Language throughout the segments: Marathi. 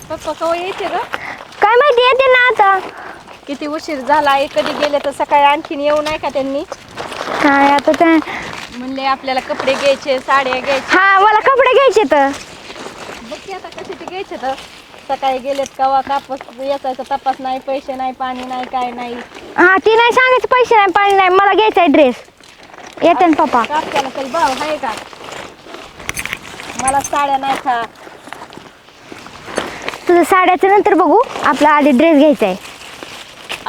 पप्पा कवा यायचे ग? काय माहिती येते ना आता. किती उशीर झाला आहे कधी गेले तर सकाळी आणखीन येऊ नाही का त्यांनी? काय आता ते म्हणले आपल्याला कपडे घ्यायचे साड्या घ्यायचे हा मला कपडे घ्यायचे तर. बघ की आता कसे ते घ्यायचे तर. सकाळी गेलेत कवा कापस याचायचा तपास नाही पैसे नाही पाणी नाही काय नाही. हा ती नाही सांगायचं पैसे नाही पाणी नाही मला घ्यायचा आहे ड्रेस येते ना पप्पा. कापसाला काही भाव आहे का? मला साड्या नाही खा तुझं साड्याचं नंतर बघू. आपला आधी ड्रेस घ्यायचा आहे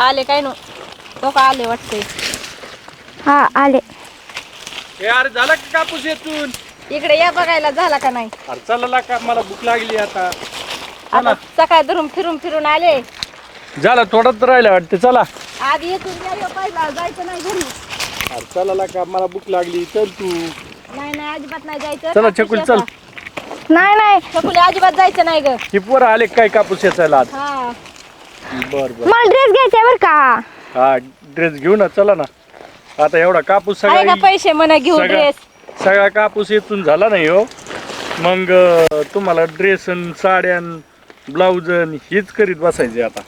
आले काय नो? लोक आले वाटते हा आले. यार झाला का कापूस येतून इकडे या बघायला झाला का नाही? अरे चला का मला भूक लागली आता. आता सकाळ धरून फिरून फिरून आले. झाला थोडाच राहिला वाटते. चला. आधी येथून या पहिला. जायचं नाही घरी. अरे चला का मला भूक लागली. चल तू. नाही नाही अजिबात नाही जायचं. चला, छकुली, चल. नाही नाही. अजिबात जायचं नाही ग. ही पोरं आले काय कापूस याचायला आज? हा. बर बर. मला ड्रेस घ्यायचा आहे बरं का? हा ड्रेस घेऊ ना चला ना. आता एवढा कापूस आहे का सगळा पैसे म्हणा घेऊ सगळा ड्रेस सगळा कापूस येतून झाला नाही हो. मग अं, तुम्हाला ड्रेस साड्यान ब्लाऊज हेच करीत बसायचे आता.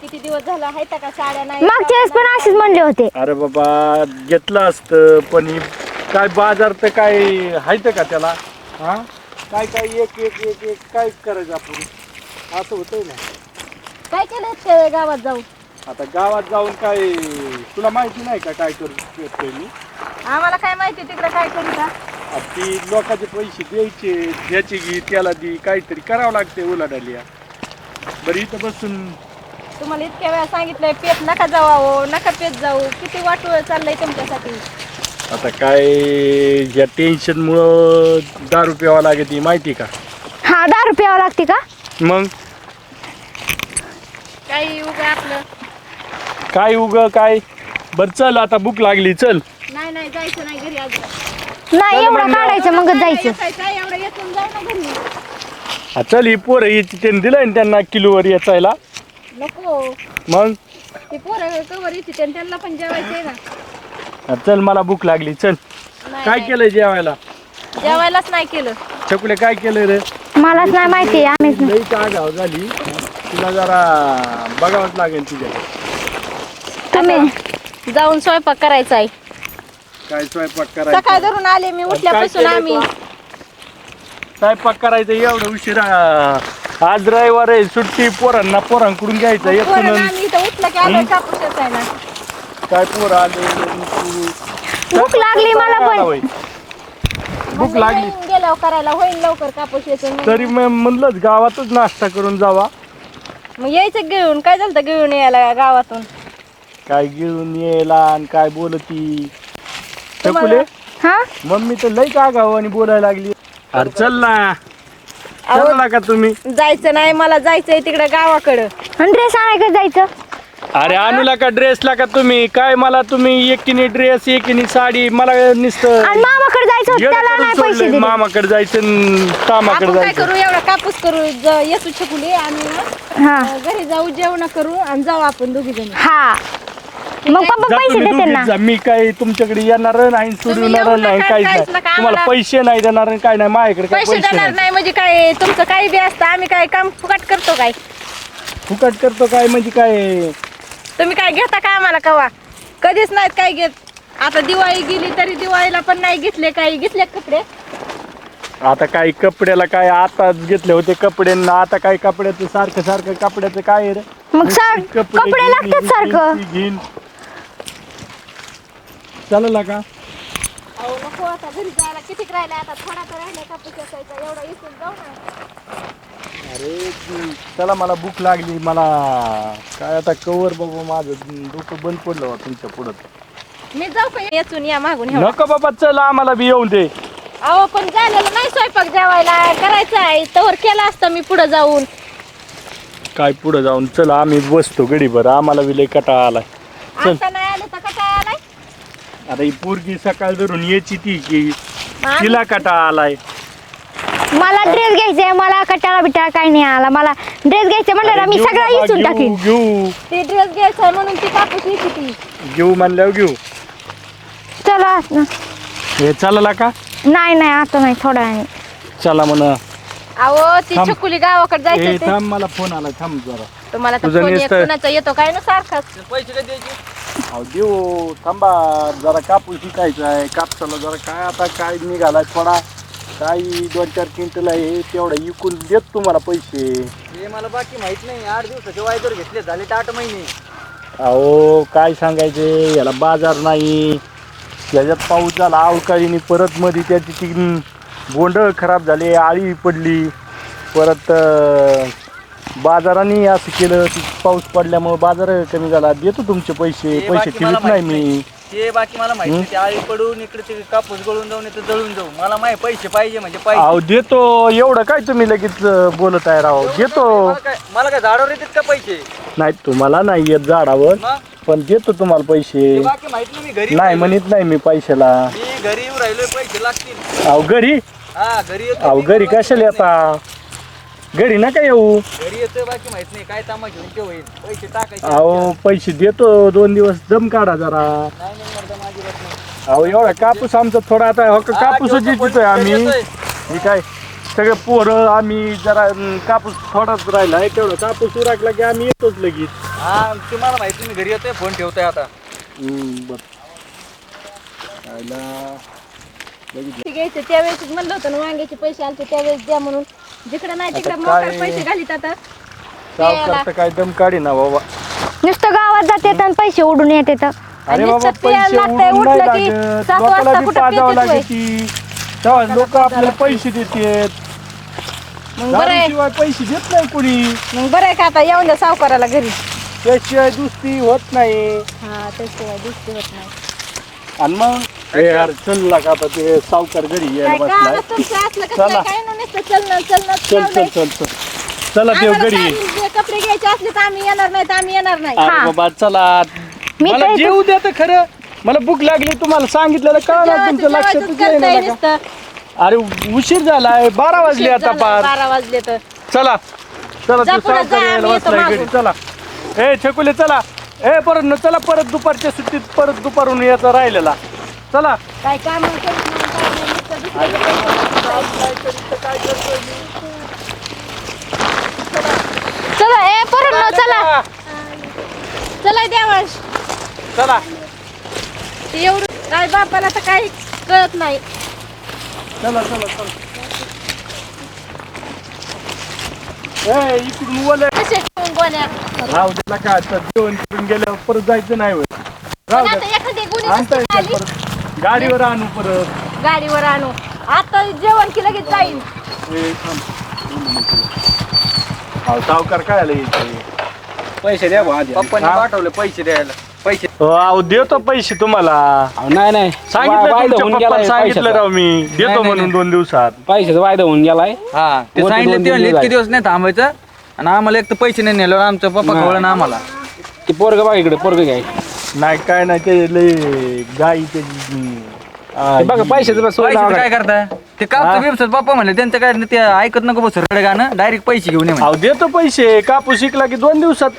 किती दिवस झाला आहे का साड्या नाही? मागच्या वेळेस पण असेच म्हणले होते. अरे बाबा घेतलं असतं पण ही काय बाजार तर काय हायत का त्याला? हा? काय काय एक एक एक एक काय करायचं आपण? असं होतंय ना. काय केलं ते गावात जाऊ आता गावात जाऊन काय तुला माहिती नाही का काय करू शकतोय मी? आम्हाला काय माहिती तिकडे काय करू का? आता ती लोकांचे पैसे द्यायचे ह्याची घे त्याला दी काहीतरी करावं लागते उलाढालिया बरं इथं बसून. तुम्हाला इतक्या वेळा सांगितलंय पेट नका जाऊ नका पेट जाऊ. किती वाटोळ चाललंय तुमच्यासाठी. आता काय या टेन्शनमुळं दारू प्यावं लागते माहिती का? हा दहा रुपयावं लागते का? मग? काही उगा आपलं? काय उग काय? बरं चल आता भूक लागली चल. नाही नाही जायचं नाही घरी नाही एवढं. काढायचं मगच जायचं. काय एवढं येथून जाऊ ना घरी. हा चल ही पोरं याची त्यांनी दिलंय ना त्यांना किलोवर याचायला नको. मग? ते पोरं कवर येते त्यां- त्यांना पण जेवायचंय ना. हा, चल मला भूक लागली चल. नाही, काय नाही. केलंय जेवायला? जेवायलाच नाही केलं. चकुले काय केलंय रे? मलाच नाही माहिती आम्हीच लई आगाव झाली. तुला जरा बघावंच लागेल तुझ्या तुम्ही? जाऊन स्वयंपाक करायचा आहे. काय स्वयंपाक सकाळ करायचा धरून आले मी काय उठल्यापासून केलंय आम्ही. तू? स्वयंपाक करायचं एवढं उशिरा आज रविवार आहे सुट्टी पोरांना पोरांकडून घ्यायचं पोरं येतो ना, आम्ही इथं उठलं की आलं कापूस काय पोरं आले तू- भूक लागली मला पण. भूक लागली. गेल्यावर करायला. होईल लवकर कापूस येतो तरी मग म्हणलंच गावातच नाश्ता करून जावा. मग यायचं घेऊन काय झालं घेऊन यायला गावातून? काय घेऊन यायला आणि काय बोलती? चकुले हा? मम्मी तर लई का गाव आणि बोलायला लागली. अरे चल ना. चल ना का तुम्ही? जायचं नाही. मला जायचंय तिकडे गावाकडं. आणि ड्रेस आणायला जायचं? अरे आणूला का ड्रेसला का तुम्ही. काय मला तुम्ही एकीने ड्रेस एकीने साडी मला नुसतं आणि मामाकडे जायचं होतं त्याला नाही पैसे. दिले. मामाकडे जायचं तामाकडे आपण काय जायचं. करू एवढा कापूस करू ज- येसू छकुली आणि ना, हा. घरी जाऊ जेवण करू आणि जाऊ आपण दोघी जणी. हा. मग पप्पा जा पैसे तुम्ही देते ना. जा. मी काय तुमच्याकडे येणार नाही सोडणार येऊ नाही नका, काहीच काहीच नाही. नका तुम्हाला आम्हाला. पैसे नाही देणार आणि काय नाही. माझ्याकडे काय पैसे पैसे देणार नाही. नाही म्हणजे काय तुमचं काही बी असतं आम्ही काय काम फुकट करतो काय? फुकट करतो काय म्हणजे काय? तुम्ही काय घेता का आम्हाला कवा? कधीच नाहीत काय घेत. आता दिवाळी गेली तरी दिवाळीला पण नाही घेतले काही. घेतले कपडे? आता काही कपड्याला काय आताच घेतले होते कपडे न आता काय कपड्याचं सारखं सारखं कपड्याचं काय आहे रे? मग सार कपडे घेईन, लागतात सारखं. घेईन चालेल का? अहो नको आता घरी जायला. किती राहिलं आता? थोडा तर राहिला कापूस असायचा एवढा इथून जाऊ ना. अरे ती- चला मला भूक लागली मला काय आता कवर बाबा माझं डोकं बंद पडलं बा तुमच्या पुढं. मी जाऊ का येचून या मागून ह्या नको बाबा चल आम्हाला बी येऊन दे. अहो पण झालेलं नाही स्वयंपाक जेवायला. करायचं आहे तवर केला असतं मी पुढे जाऊन. काय पुढं जाऊन? चल आम्ही बसतो गडीभर आम्हाला बी लय कटाळा आलाय. चल. आता नाही आलं तर कटा आलाय? आता ही पोरगी सकाळ धरून यायची ती की तिला कटाळा आलाय. मला ड्रेस घ्यायचंय मला कटाळा बिटाळा काही नाही आला. मला ड्रेस घ्यायचे म्हणलं ना मी सगळं इचून टाकीन. घेऊ. ती ड्रेस घ्यायचा म्हणून ती कापूस येते ती. घेऊ म्हणल्यावर घेऊ. चला ना. हे चालला का? नाही नाही आता नाही थोड्या वेळाने. चला म्हण. अहो ती थांब. छकुली गावाकडे जायचं. थांब मला फोन आला थांब जरा. तुम्हाला तर तुझं फोन एक नुसतं- कुणाचा येतो काय ना सारखाच पैसे कधी द्यायचे? अहो देऊ थांबा. जरा कापूस शिकायचा आहे. कापसाला जरा काय आता काय निघाला थोडा. काही दोन चार क्विंटल आहे तेवढा इकून देत तुम्हाला पैसे. हे मला बाकी माहीत नाही. आठ दिवसाचे वायदर घेतले झाले तर आठ महिने. अहो काय सांगायचे? याला बाजार नाही. त्याच्यात पाऊस झाला अवकाळीने परत मध्ये त्याची ती बोंड खराब झाले आळी पडली. परत अं, बाजाराने असं केलं की पाऊस पडल्यामुळे बाजार कमी झाला. देतो तुमचे पैसे. पैसे बाकी मला ठेवत नाही माहीत मी. ते बाकी मला माहीत ते आळी पडून इकडे ते कापूस गळून जाऊन इथं जळून जाऊ. मला माहिती पैसे पाहिजे म्हणजे पाहिजे. अहो देतो. एवढं काय तुम्ही लगेच अं, बोलत आहे राव? देतो. मला काय मला काय झाडावर येतात का पैसे? नाही तुम्हाला नाही येत झाडावर मग? पण देतो तुम्हाला पैसे. ते बाकी माहीत नाही मी घरी नाही म्हणत नाही मी पैशाला. मी घरी येऊन राहिलोय पैसे लागतील. अहो घरी? हा घरी येतो अहो मी, घरी मला कशाला माहीत येता? घरी नका येऊ. घरी येतोय बाकी माहीत नाही काय तामा घेऊन ते होईल पैसे टाकायचे अहो पैसे देतो दोन दिवस दम काढा जरा नाही नाही मर्दा, माझी बात नाही. अहो एवढा कापूस आमचा थोडा आता हो का हा, कापूस पण आम्ही येतोय. मी काय सगळे पोरं आम्ही जरा अं, कापूस थोडाच राहिला तेवढा कापूस उराकला की आम्ही येतोच लगेच हा ते मला माहीत नाही मी घरी येतोय फोन ठेवतोय आता हम्म, बरं. घ्यायचं त्यावेळेस म्हणलं होतं ना वांग्याचे पैसे आलते त्यावेळेस द्या म्हणून जिकडे नाही तिकडे आता मोकार काय- पैसे घालीत आता. सावकार तर काय दम काढी ना बाबा. नुसतं गावात जाते आणि पैसे उडून येते तर. अरे आणि बाबा नुसतं प्यायला पैसे लागतंय, उडून नाही उठलं की लागत. सात लोकांना वाजता बी कुठं पाजावं पितेच लागते तेव्हा लोक आपल्याला पैसे देतात. मग बरं आहे. शिवाय पैसे देत नाही कोणी. मग बरं आहे का आता? येऊन द्या सावकाराला घरी. त्याशिवाय दुसरी होत नाही. हा त्याशिवाय दुसरी होत नाही. आणि मग? हे यार चल का आता ते सावकार घरी यायला काय बसलाय. तुमचं असलं चला. कसलं काय ना नुसतं चलणं चलणं चल चल. चल चल चला. देव आम्हाला घरी. जे कपडे घ्यायचे असले तर आम्ही येणार नाही तर आम्ही येणार नाही. अरे हा. बाबा चला. मी मला तर जेऊ द्या तर खरं. मला भूक लागली तुम्हाला सांगितलेलं कळणार जेवायचं- तुमच्या जेवायचंच लक्षातच करताय येईना का? नुसतं. अरे उशीर झालाय बारा वाजले आता झालं, पार. बारा वाजले तर. चला. चला जा तू पुढं सावकार जा, यायला आम्ही येतो बसलाय घरी. मागून. चला. ए छकुले चला. ए परत चला परत दुपारच्या सुट्टीत परत दुपारून याचा राहिलेला. चला. काय काम. चला ए परत चला चला. देवाश चला एवढं काय बापाला तर काही कळत नाही. चला चला चला. ए इकडून ओले कसे ठेवून गोण्या? राहू द्याला का आता जेवण करून गेल्यावर परत जायचं नाही होय पण राहू आता द्या एखादी गुन्हे आणता नसती येतं आली, परत. गाडीवर आणू परत. गाडीवर आणू. आता जेवण की लगेच जाईल ए, थांब. अहो, सावकार काय आलं इथे? पैसे द्या भाऊ आधी. पप्पांनी हा? पाठवले पैसे द्यायला. पैसे हो, अहो देतो पैसे तुम्हाला. अहो, नाही नाही. सांगितलं तुमच्या होऊन पप्पाला गेलाय सांगितलं पैशाचा. राव मी. देतो नाही, म्हणून नाही. दोन दिवसात. पैशाचा वायदा होऊन गेलाय. हा ते वरती सांगितले म्हणले दिवस इतके दिवस नाही थांबायचं. आणि आम्हाला एक तर पैसे नाही नेल्यावर आमचं पप्पा नाही. ना आम्हाला. ते पोरग बघा इकडे पोरग घ्याय नाही काय नाही ते लय गाई ते हम्म, आ, ते बघा पैशाचं बस सोय पैसे लावा काय करताय? ते कापचं बिपचं पप्पा म्हणले त्यांचं काय ते ऐकत नको बस रड गाणं डायरेक्ट पैसे घेऊन ये म्हणे. अहो देतो पैसे कापूस शिकला की दोन दिवसात.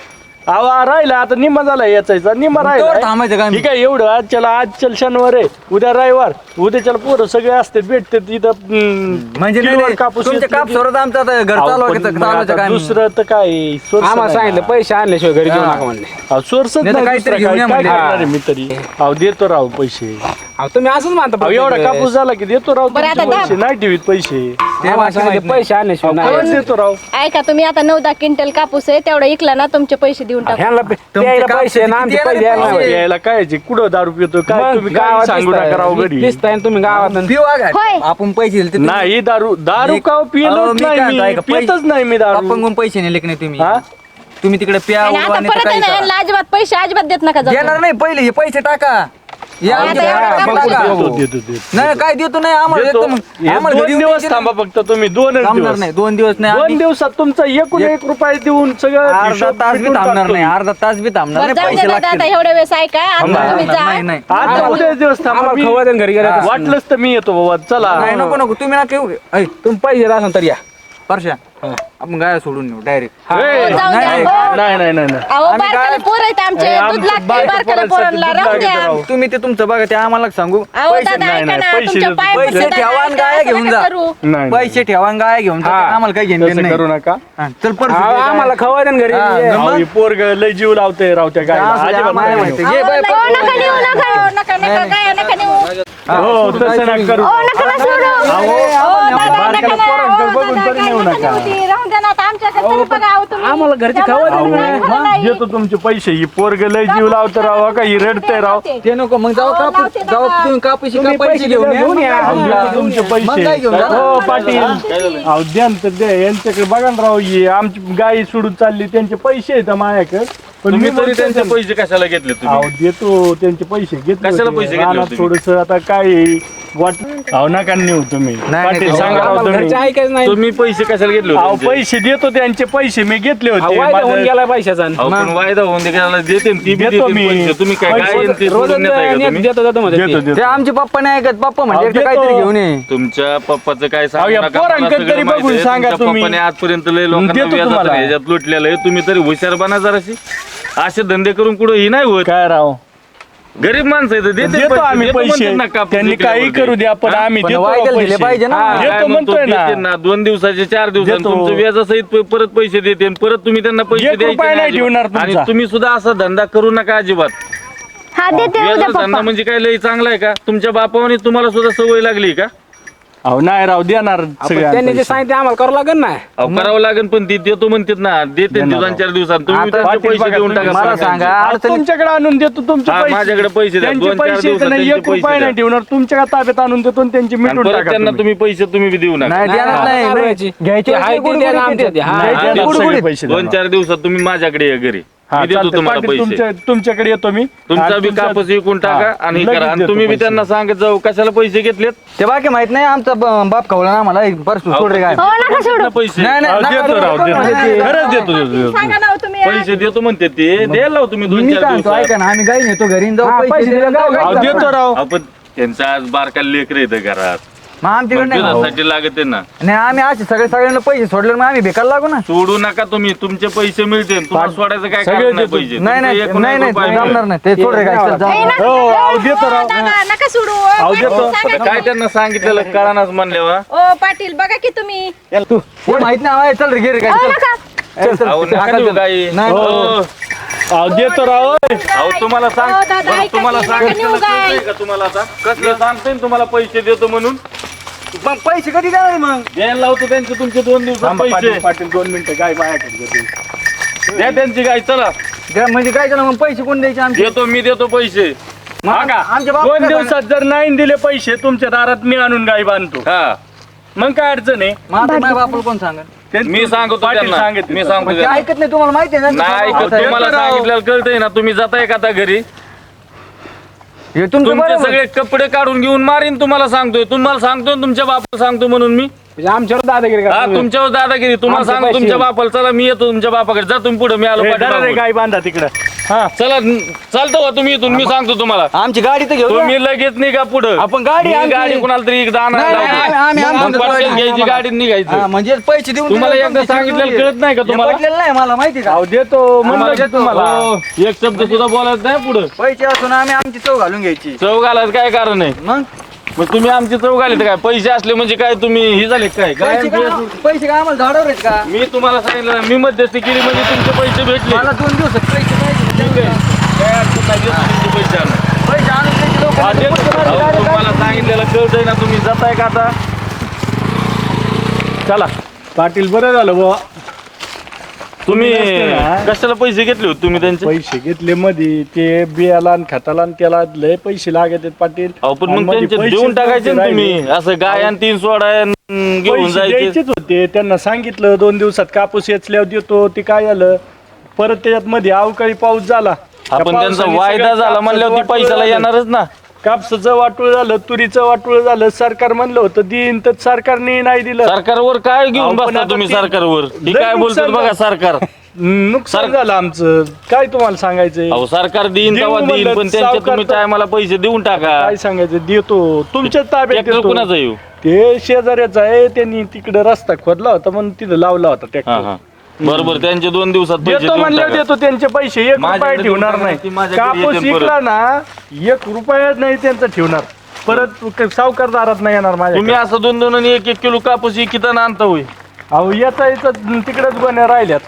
अहो राहिला आता निम्मा झाला याचायचा निम्मा राहिला थांबायचं? ठीक आहे एवढं आज चला आज चल शनिवार आहे उद्या रविवार उद्या चल पोरं सगळे असते भेटते तिथं हम्म, म्हणजे नाही, किलोवर नाही कापूस तुमच्या येतो की- कापसावरच आमचं आता घर अहो, पण चालवायचं मग चालवायचं आता काय दुसरं तर काय source आम्हाला नाही. सांगितलं ना. पैसे आणल्याशिवाय घरी घेऊ. नका म्हणले. अहो सोर्सच नाही तर नाही काहीतरी दुसरं घेऊन काय या काय म्हणले. करणार आहे मी तरी? अहो देतो राव पैसे. अहो तुम्ही असंच मानता अहो एवढा प्रत्येक कापूस झाला की देतो राव बरं, तुमचे आता दहा- पैसे नाही ठेवीत पैसे. आम्हाला सांगितलं. पैसे आणल्याशिवाय नाही. खरंच देतो राव. ऐका तुम्ही आता नऊ दहा क्विंटल कापूस आहे तेवढा इकला ना तुमचे पैसे देऊन टाका ह्यांना पे- तुमचे द्यायला पैसे ना आमचे किती पैसे द्यायला. यायला काय आहे? कुठं दारू पितो काय मग तुम्ही काय गावात सांगू. नका राव घरी दिसताय ना तुम्ही गावात पिऊ आगार. होय. आपण पैसे दिले ते तुम्ही- नाही दारू दारू मी- का अहो, पिलोच मी काय नाही मी ऐका, पैसे- पितच नाही मी दारू पप्पांकडून पैसे नेले की नाही तुम्ही हा? तुम्ही तिकडे प्या आणि आता नाही तर परत आहे काही ना करा. यांना अजिबात पैसे अजिबात देत नका जाऊ देणार नाही पहिले हे पैसे टाका देतो देतो नाही काय देतो नाही आम्हाला देतो. एकदम हे आम्हाला घरी दोन येऊन दिवस द्यायचे थांबा नाही. फक्त तुम्ही दोनच थांबणार दिवस. नाही दोन दिवस नाही दोन आम्ही दिवसात तुमचा एकूण एक- एक रुपये देऊन सगळं अर्धा हिशोब तास बी मिटून थांबणार टाकतो. नाही. अर्धा तास बी थांबणार बरं नाही पैसे दे दादा आता लागतील एवढ्या वेळेस ऐका आता थांबा, तुम्ही जा. नाही नाही. आता उद्या दिवस थांबा. आम्हाला मी खवळ द्या ना घरी वाटलंच तर मी येतो बाबा. चला. नाही नको नको. तुम्ही ना तुम्ही पैसे द्या असाल तर या. परशा आपण गाय सोडून नेऊ डायरेक्ट ए, जाऊ द्या. नाही हो. नाही नाही नाही नाही. अहो आम्ही बारकाले काय- पोर आहेत आमचे ए, आमचं दूध लागते बारक्या बारकाले पोरांसाठी पोरांना दूध राहू लागतं द्या राव. तुम्ही ते तुमचं बघा ते आम्हाला सांगू अहो पैसे दादा नाही, ऐका नाही, ना पैसे तुमच्या देतो. पाय पैसे पडतात, ठेवा आणि ऐका, गाय असं घेऊन नका जा. करू. नाही पैसे ठेवा आणि गाय घेऊन जा. हा. आम्हाला काही घेणं तसं देणं करू नाही नका हा, चल परत आम्हाला खवा घरी हा, ये. पोरग लय जीव लावते रावत्या काय आम्हाला माहिती घे बाय अहो, नका नेऊ, नका नेऊ. नका नका गाय नका नेऊ हो तसं नका करू ओ नका ना सोडू अहो, अहो, दादा, बारक्याला नका ना. पोरांकडे अहो, बघून दादा, तरी नेऊ नका नका. नेऊ ती. राहून द्या ना आता आमच्याकडे तरी बघा अहो तुम्ही. आम्हाला घरचे द्या ना. नाही. देतो तुमचे पैसे ही पोरग लय जीव लावतं राव का ही रडते राव ते नको मग जाऊ कापूस लावते जाऊ दादा. तुम्ही कापूस तुम्ही पैसे घेऊन घेऊन या. या. अहो, देतो तुमचे मग काय घेऊन पैसे? हो पाटील अहो द्या ना तर द्या यांच्याकडे बघा ना राव ही आमची गाई सोडून चालली त्यांचे पैसे आहेत माझ्याकडे पण मी तरी म्हणतो त्यांचे त्यांना- पैसे कशाला घेतले अहो तुम्ही देतो त्यांचे पैसे घेतले कशाला. पैसे घेतले होते थोडस आता काय वाट अहो नका नेऊ तुम्ही नाही, पाटील नाही, सांगा राव आम्हाला घरचे तुम्ही ऐकायचं नाही तुम्ही पैसे कशाला घेतले अहो होते त्यांचे? पैसे देतो त्यांचे पैसे मी घेतले हा, होते वायदा होऊन माझं- गेला पैशाचा अहो, पण वायदा होऊन दे देते ती बी देतो देते मी. पैसे. तुम्ही काय पैसे काय ते रोज सोडून नेताय का तुम्ही देतो देतो मध्ये देतो ते. ते देतो आमचे पप्पा नाही ऐकत पप्पा म्हणजे देतो. काहीतरी घेऊन ये तुमच्या पप्पाचं काय अहो, सांगू या नका पोरांकडे मला सगळं तरी माहिती बघून आहे. सांगा तुमच्या तुम्ही. पप्पाने आजपर्यंत लय लोकांना देतो तुम्हाला. ह्याच्यात लुटलेलं आहे तुम्ही तरी हुशार बना जराशी असे धंदे करून कुठं ही नाही होत काय राव गरीब माणसं देते देतो पैसे, आम्ही देतो पैसे म्हणतात ना कापूस त्यांनी काही. करू द्या पण हा? आम्ही पण देतो वायद्याला पैसे. दिले पाहिजे ना. हा, काय देतो म्हणतो म्हणतोय देते ना ना दोन दिवसाचे चार दिवसांनी देतो. तुमचं व्याजासहित प- परत पैसे देते आणि परत तुम्ही त्यांना पैसे एक द्यायचे रुपया नाही अजिबात. ठेवणार आणि तुमचा. तुम्ही सुद्धा असा धंदा करू नका अजिबात हा देते उद्या व्याजाचा धंदा पप्पा म्हणजे काय लय चांगला आहे का तुमच्या बापाने तुम्हाला सुद्धा सवय लागली का अहो नाही राव देणार सगळ्यांना त्यांनी जे. सांगितलं आम्हाला करावं लागेल ना अहो करावं लागेल पण ती देतो म्हणतात ना देते दोन चार दिवसात तुम्ही आता त्यांचे पाटील पैसे बघा, देऊन तुम्ही टाका मला. सांगा अहो, अडचणी तुमच्याकडे आणून देतो तुमचे हा, पैसे माझ्याकडे पैसे द्या. त्यांचे दोन चार पैसे दिवसात नाही, त्यांचे एक रुपया पैसे नाही द्या. ठेवणार तुमच्या ताब्यात आणून देतो आणि त्यांची आणि मिटून परत टाका त्यांना तुम्ही. तुम्ही पैसे तुम्ही बी देऊ नका नाही देणार नाही नाही. घ्यायचे ते हाय ते गुडगुडीत द्या ना येते. आमच्या ते. हा. नाही, देणार देतो. सगळे गुडगुडीत. पैसे दोन. चार दिवसात तुम्ही माझ्याकडे या घरी हा, मी देतो चालतंय. तुम्हाला पाटील, पैसे. तुमच्या तुमच्याकडे येतो मी. तुमचा आणि बी तुमच्या- कापूस विकून टाका हा, आणि लगेच करा. आणि देतो तुम्ही बी पैसे. त्यांना सांगत जाऊ कशाला पैसे घेतलेत? ते बाकी माहीत नाही आमचा ब- बाप खवला ना आम्हाला सोड रे काय. हो नका सोडू. पैसे. नाही नाही अहो, नका देतो देऊ, राव नका देतो. देऊ. म्हणजे खरंच देतो देतो देतो. सांगा ना हो तुम्ही. पैसे देतो म्हणते ते. द्यायला लाव तुम्ही दोन मी चार काय म्हणतो दिवसात. ऐका ना आम्ही गाई नेतो घरी आणि जाऊ पैसे पैसे दिले दिले जाऊ जाऊ, अहो, गाई देतो राव आपण त्यांचं आज बारका लेकर येतं घरात. मग आमच्याकडे नाही भाऊ. दुधासाठी लागते ना नाही आम्ही असे सगळे सगळ्यांना पैसे सोडले मग आम्ही बेकार लागू ना सोडू नका तुम्ही तुमचे पैसे मिळतील तुम्हाला सोडायचं काय सगळे कारण नाही देतो. पैसे नाही नाही तुमचे एकूण नाही एक नाही रुपया जमणार नाही ते सोड रे काय चल, जा. ए, नका. हो अहो, देतो राव दादा, नका सोडू ओ, अहो, पाटील, देतो. सांगा आता काय त्यांना सांगितलेलं कळानाच म्हणल्यावर ओ पाटील बघा की तुम्ही तू हे माहीत नाही चल रे घे रे काय हो चल. नका चल, चल, अहो, ते नका हाकाल देऊ चल. गाई. नाही. हो. अहो देतो राव. अहो तुम्हाला सांग दादा, बरं, ऐका तुम्हाला की, नका सांगितलेलं नेऊ गाय. कळतंय का तुम्हाला आता कसलं सांगतोय ना तुम्हाला पैसे देतो म्हणून मग पैसे कधी देणार मग? द्यायला लावतो त्यांचे तुमचे दोन दिवसात थांबा, पैसे. पाटील पाटील दोन मिनिटं काय माझ्याकडे. द्या त्यांची गाय चला. ग- म्हणजे काय झालं मग पैसे कोण द्यायचे आमचे? देतो मी देतो पैसे. मग बघा, आमच्या बाप दोन दिवसात जर नाही दिले पैसे तुमच्या दारात मी आणून गाई बांधतो. हा. मग काय अडचण आहे? माझ्या बापाला कोण सांगेल? ते- मी सांगतो पाटील त्यांना. सांगितलं. मी सांगतो ते त्यांना. ऐकत नाही तुम्हाला माहिती आहे ना नाही ऐकत. तुम्हाला राव. सांगितलेलं कळतंय ना तुम्ही जाताय का आता घरी? हे तुमचं तुमचे बरोबर. सगळे कपडे काढून घेऊन मारीन तुम्हाला सांगतोय तुम्हाला सांगतोय तुमच्या बापाला सांगतो म्हणून मी म्हणजे आमच्यावर दादागिरी हा करा तुमच्यावर दादागिरी. तुम्हाला आमचे सांगतो पैसे. तुमच्या. बापाला चला मी येतो तुमच्या बापाकडे. जा तुम्ही पुढे मी आलो ए, रे पाठीमागून. गाय बांधा तिकडं. हा चला चालतो का तुम्ही इथून मी सांगतो तुम्हाला. आमची गाडी तर घेऊ तुम्ही लगेच निघा पुढे. आपण गाडी आमची- गाडी कुणाला तरी एकदा नाही, नाही, आम्ही- आम्ही- आम्ही आणायला आमचं घ्यायची गाडी- निघायचं. म्हणजे पैसे देऊन तुम्हाला दिले, एकदा शिकवली. कळत नाही का तुम्हाला? पटलेलं नाही मला माहिती का? अहो देतो म्हणलं की तुम्हाला. हो, एक शब्द सुद्धा बोलायचं नाही पुढे. पैसे असून आम्ही आमची चव घालून घ्यायची. चव घालायचं काय कारण आहे? मग? मग तुम्ही आमची चव घालीत काय पैसे असले म्हणजे काय तुम्ही हे झाले काय काय पैसे काय पैसे काय आम्हाला झाडावर आहेत का मी तुम्हाला सांगितलं मी मध्यस्थी केली म्हणजे तुमचे पैसे भेटले मला दोन दिवसात पैसे पाहिजे. ठीक आहे. काय अडचण नाही, देतो तुमचे पैसे आणून. पैसे आणून द्यायचे लोक. हा, देतो. अहो, तुम्हाला सांगितलेलं कळतंय ना तुम्ही जाताय का आता चला पाटील बरं झालं बुवा तुम्ही. कशाला पैसे घेतले होते तुम्ही त्यांचे? पैसे घेतले मध्ये ते बियाला आणि खताला आणि त्याला लय पैसे लागत आहेत पाटील. अहो पण आणि मग मध्ये त्यांचे पैसे देऊन टाकायचे ना राहिले. तुम्ही असं गाय आणि तीन सोडा आणि घेऊन पैसे जायचे. द्यायचेच होते. त्यांना सांगितलं दोन दिवसात कापूस वेचल्यावर देतो. ते काय झालं परत त्याच्यात मध्ये अवकाळी पाऊस झाला. त्या आपण त्यांचा पावसाने वायदा सगळं झाला म्हणल्यावर ती कापसाचं पैशाला. येणारच ना. कापसाचं वाटोळ झालं तुरीचं वाटोळ झालं सरकार म्हणलं होतं दिन तर सरकारने नाही दिलं. सरकारवर काय अहो, घेऊन पण बसता आता तुम्ही ते- सरकारवर? ही लय काय नुकसान बघा झालं. सरकार. नुकसान सर- झालं आमचं. काय तुम्हाला सांगायचंय? अहो सरकार देईन देऊ तेव्हा देईन म्हणलं, पण त्यांच्या सावकार तुम्ही तर- टायमाला पैसे देऊन टाका. काय सांगायचं देतो. तुमच्याच ताब्यात ट्रॅक्टर देतो. कुणाचा येऊ ते शेजाऱ्याचा आहे त्यांनी तिकडे रस्ता खोदला होता म्हणून तिथं लावला होता हा ट्रॅक्टर हा. बरोबर त्यांचे दोन दिवसात पैसे देतो देऊन म्हणलं टाका. देतो त्यांचे पैसे. एक रुपया माझ्याकडे ठेवणार नाही. माझ्याकडे कापूस येते परत. विकला ना एक रुपया नाही त्यांचं ठेवणार. परत सावकारदारात नाही येणार तुम्ही माझ्या असं दोन दोन आणि एक एक किलो कापूस किती आणता होय. अहो येता येतं तिकडेच गोण्या राहिल्यात.